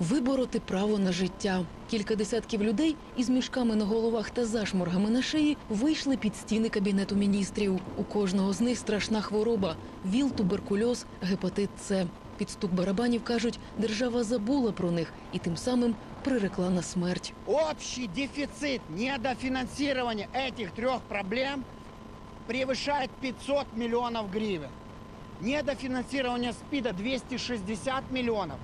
Вибороти право на життя. Кілька десятків людей із мішками на головах та зашморгами на шиї вийшли під стіни кабінету міністрів. У кожного з них страшна хвороба: ВІЛ, туберкульоз, гепатит С. Під стук барабанів кажуть, держава забула про них і тим самим прирекла на смерть. Общий дефицит недофинансирования этих трех проблем превышает 500 миллионов гривен. Недофинансирование СПИДа 260 миллионов.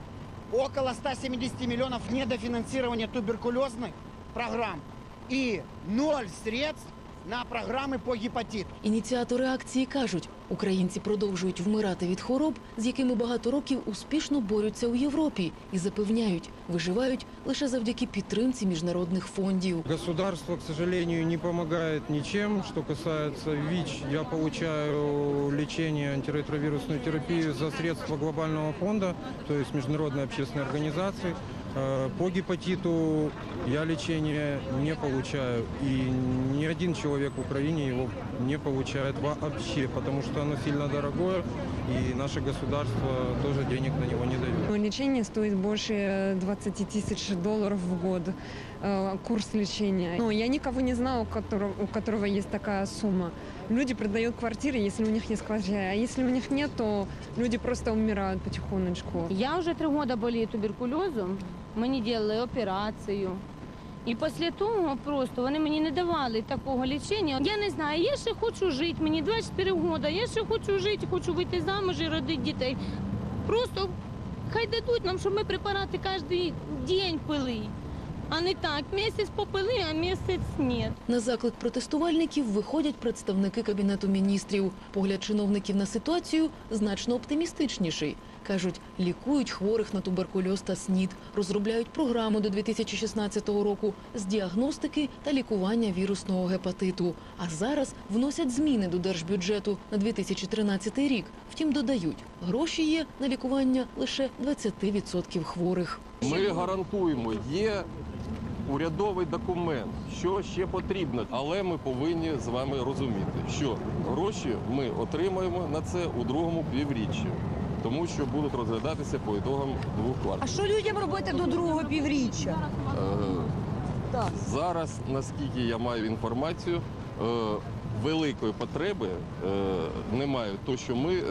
Около 170 миллионов недофинансирования туберкулезных программ. И ноль средств на программы по гепатиту. Ініціатори акції кажуть, українці продовжують вмирати від хвороб, з якими багато років успішно борються у Європі, і запевняють, виживають лише завдяки підтримці міжнародних фондів. Государство, к сожалению, не помогает ничем. Что касается ВИЧ, я получаю лечение, антиретровирусную терапию за средства глобального фонда, то есть международной общественной организации. Э, По гепатиту я лечение не получаю, и ни один человек в Украине его не получает вообще, потому что оно сильно дорогое, и наше государство тоже денег на него не дает. Но Лечение стоит больше э, 20 тысяч долларов в год, э, курс лечения. Но я никого не знаю, у которого, у которого есть такая сумма. Люди продают квартиры, если у них есть квартира, а если у них нет, то люди просто умирают потихонечку. Я вже три роки болію туберкульозом. Мені робили операцію. І після того просто вони мені не давали такого лічення. Я не знаю, я ще хочу жити, мені 24 роки, я ще хочу жити, хочу вийти замуж і родити дітей. Просто хай дадуть нам, щоб ми препарати кожен день пили. А не так, місяць попили, а місяць ні. На заклик протестувальників виходять представники кабінету міністрів. Погляд чиновників на ситуацію значно оптимістичніший. Кажуть, лікують хворих на туберкульоз та СНІД, розробляють програму до 2016 року з діагностики та лікування вірусного гепатиту. А зараз вносять зміни до держбюджету на 2013 рік. Втім, додають, гроші є на лікування лише 20% хворих. Ми гарантуємо, є урядовий документ, що ще потрібно, але ми повинні з вами розуміти, що гроші ми отримаємо на це у другому півріччі, тому що будуть розглядатися по ітогам двох А що людям робити до другого півріччя? Е, Зараз, наскільки я маю інформацію, е, великої потреби е, немає, то що ми е,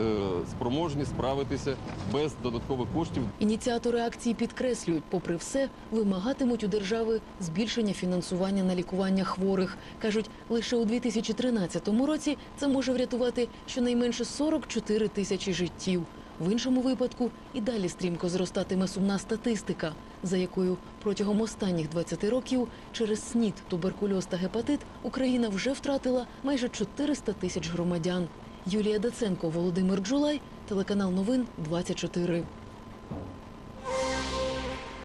спроможні справитися без додаткових коштів Ініціатори акції підкреслюють, попри все, вимагатимуть у держави збільшення фінансування на лікування хворих. Кажуть, лише у 2013 році це може врятувати щонайменше 44 тисячі життів. В іншому випадку і далі стрімко зростатиме сумна статистика, за якою протягом останніх 20 років через СНІД, туберкульоз та гепатит Україна вже втратила майже 400 тисяч громадян. Юлія Даценко, Володимир Джулай, телеканал Новин 24.